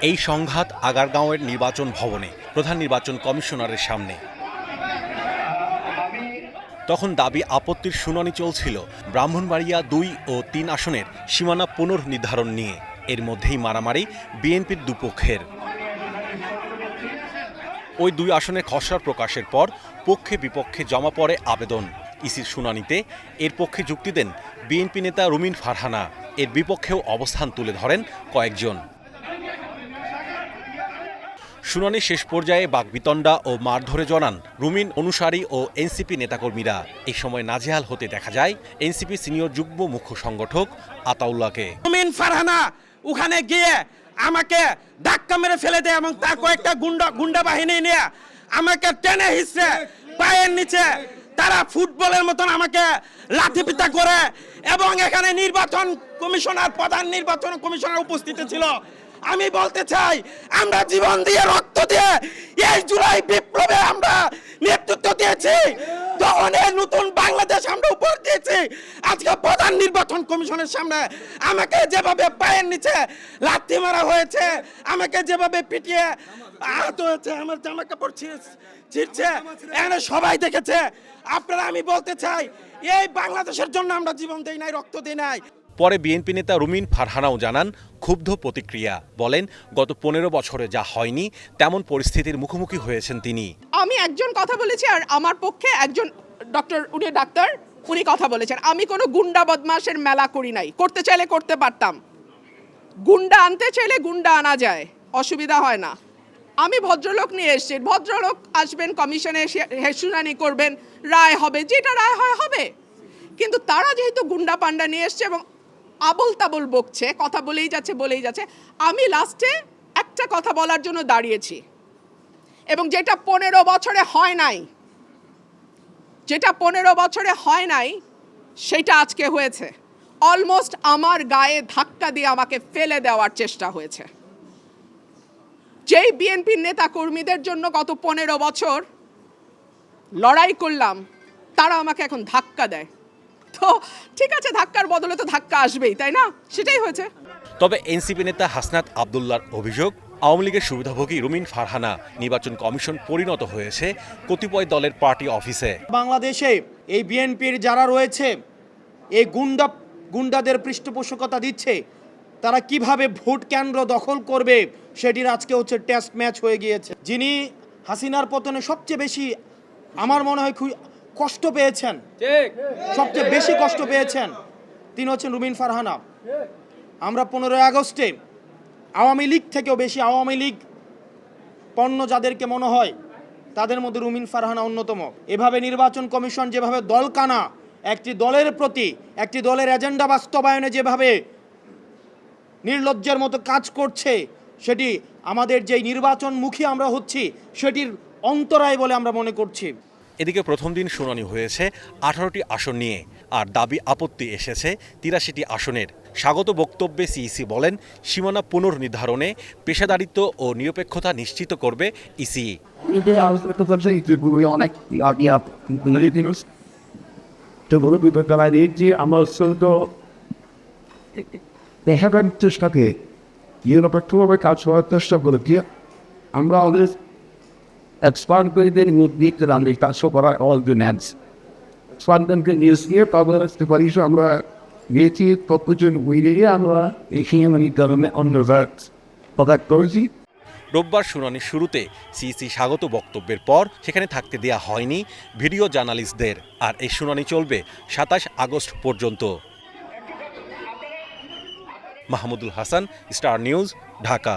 এই সংঘাত আগারগাঁওয়ের নির্বাচন ভবনে, প্রধান নির্বাচন কমিশনারের সামনে। তখন দাবি আপত্তির শুনানি চলছিল ব্রাহ্মণবাড়িয়া দুই ও তিন আসনের সীমানা পুনর্নির্ধারণ নিয়ে। এর মধ্যেই মারামারি বিএনপির দুপক্ষের। ওই দুই আসনে খসড়া প্রকাশের পর পক্ষে বিপক্ষে জমা পড়ে আবেদন। ইসির শুনানিতে এর পক্ষে যুক্তি দেন বিএনপি নেতা রুমিন ফারহানা। এর বিপক্ষেও অবস্থান তুলে ধরেন কয়েকজন। শুনানি শেষ পর্যায়ে বাগবিতণ্ডা ও মারধরে জড়ান রুমিন অনুসারী ও এনসিপি নেতাকর্মীরা। এই সময় নাজেহাল হতে দেখা যায় এনসিপি সিনিয়র যুগ্ম মুখ্য সংগঠক আতাউল্লাহকে। রুমিন ফারহানা, ওখানে গিয়ে আমাকে ধাক্কা মেরে ফেলে দেয় এবং তার কয়েকটা গুন্ডা গুন্ডা বাহিনী নিয়ে আমাকে টেনে হিসড়ে পায়ের নিচে তারা ফুটবলের মতন আমাকে লাঠি পিটা করে এবং এখানে নির্বাচন কমিশনার, প্রধান নির্বাচন কমিশনার উপস্থিত ছিল। আমি বলতে চাই, আমরা জীবন দিয়ে রক্ত দিয়ে এই জুলাই বিপ্লবে আমরা নেতৃত্ব দিয়েছি। এই নতুন বাংলাদেশ আমরা উপর দিয়েছি। আজকে প্রধান নির্বাচন কমিশনের সামনে আমাকে যেভাবে পায়ের নিচে লাথি মারা হয়েছে, আমাকে যেভাবে পিটিয়ে আহত হয়েছে, আমার জামা কাপড় ছিঁড়ে- ছিঁড়ছে, এখানে সবাই দেখেছে। আপনারা, আমি বলতে চাই, এই বাংলাদেশের জন্য আমরা জীবন দেই নাই, রক্ত দিই নাই। পরে বিএনপি নেতা রুমিন ফারহানাও জানান, ক্ষুব্ধ প্রতিক্রিয়া। বলেন, গত পনেরো বছরে যা হয়নি, তেমন পরিস্থিতির মুখোমুখি হয়েছেন তিনি। আমি একজন কথা বলেছি আর আমার পক্ষে একজন ডক্টর, উনি ডাক্তার, উনি কথা বলেছেন। আমি কোনো গুন্ডা বদমাশের মেলা করি নাই। করতে চাইলে করতে পারতাম। গুন্ডা আনতে চাইলে গুন্ডা আনা যায়। অসুবিধা হয় না। আমি ভদ্রলোক নিয়ে এসেছি। ভদ্রলোক আসবেন, কমিশনে শুনানি করবেন। রায় হবে। যেটা রায় হয়, হবে। কিন্তু তারা যেহেতু গুন্ডা পান্ডা নিয়ে এসছে এবং আবল তাবল বকছে, কথা বলেই যাচ্ছে বলেই যাচ্ছে। আমি লাস্টে একটা কথা বলার জন্য দাঁড়িয়েছি। এবং যেটা পনেরো বছরে হয় নাই, যেটা পনেরো বছরে হয় নাই, সেটা আজকে হয়েছে। অলমোস্ট আমার গায়ে ধাক্কা দিয়ে আমাকে ফেলে দেওয়ার চেষ্টা হয়েছে। যেই বিএনপির নেতা কর্মীদের জন্য গত পনেরো বছর লড়াই করলাম, তারা আমাকে এখন ধাক্কা দেয়। তো ঠিক আছে ধাক্কার বদলে তো ধাক্কা আসবেই তাই না? সেটাই হয়েছে। তবে এনসিপি নেতা হাসনাত আবদুল্লার অভিযোগ আওয়ামী লীগের সুবিধাভোগী রুমিন ফারহানা নির্বাচন কমিশন পরিণত হয়েছে কতিপয় দলের পার্টি অফিসে। বাংলাদেশে এই বিএনপির যারা রয়েছে এই গুন্ডা গুন্ডাদের পৃষ্ঠপোষকতা দিচ্ছে তারা কীভাবে ভোট কেন্দ্র দখল করবে সেটির আজকে হচ্ছে টেস্ট ম্যাচ হয়ে গিয়েছে। যিনি হাসিনার পতনে সবচেয়ে বেশি আমার মনে হয় খুব কষ্ট পেয়েছেন। সবচেয়ে বেশি কষ্ট পেয়েছেন তিনি হচ্ছেন রুমিন ফারহানা। আমরা পনেরোই আগস্টে আওয়ামী লীগ থেকেও বেশি আওয়ামী লীগ পণ্য যাদেরকে মনে হয় তাদের মধ্যে রুমিন ফারহানা অন্যতম। এভাবে নির্বাচন কমিশন যেভাবে দলকানা একটি দলের প্রতি একটি দলের এজেন্ডা বাস্তবায়নে যেভাবে নির্লজ্জের মতো কাজ করছে সেটি আমাদের যেই নির্বাচনমুখী আমরা হচ্ছি সেটির অন্তরায় বলে আমরা মনে করছি। এদিকে প্রথম দিন শুনানি হয়েছে আঠারোটি আসন নিয়ে, আর দাবি আপত্তি এসেছে তিরাশিটি আসনের। স্বাগত বক্তব্যে সিইসি বলেন, সীমানা পুনর্নির্ধারণে পেশাদারিত্ব ও নিরপেক্ষতা নিশ্চিত করবে ইসি। দেখাবার চেষ্টাকে নিরপেক্ষভাবে কাজ করার চেষ্টা করেছি। আমরা আমাদের এক্সপার্ট করিদের মধ্যে আমি কাজ করা অল দ্য ন্যান্স এক্সপার্টদেরকে নিয়ে সুপারিশ আমরা গিয়েছি ততজন উইলে আমরা এখানে ধরনের অন্য পদার্থ করেছি রোববার শুনানির শুরুতে সিইসি স্বাগত বক্তব্যের পর সেখানে থাকতে দেয়া হয়নি ভিডিও জার্নালিস্টদের। আর এই শুনানি চলবে সাতাশ আগস্ট পর্যন্ত। Mahmudul Hasan, star news, Dhaka.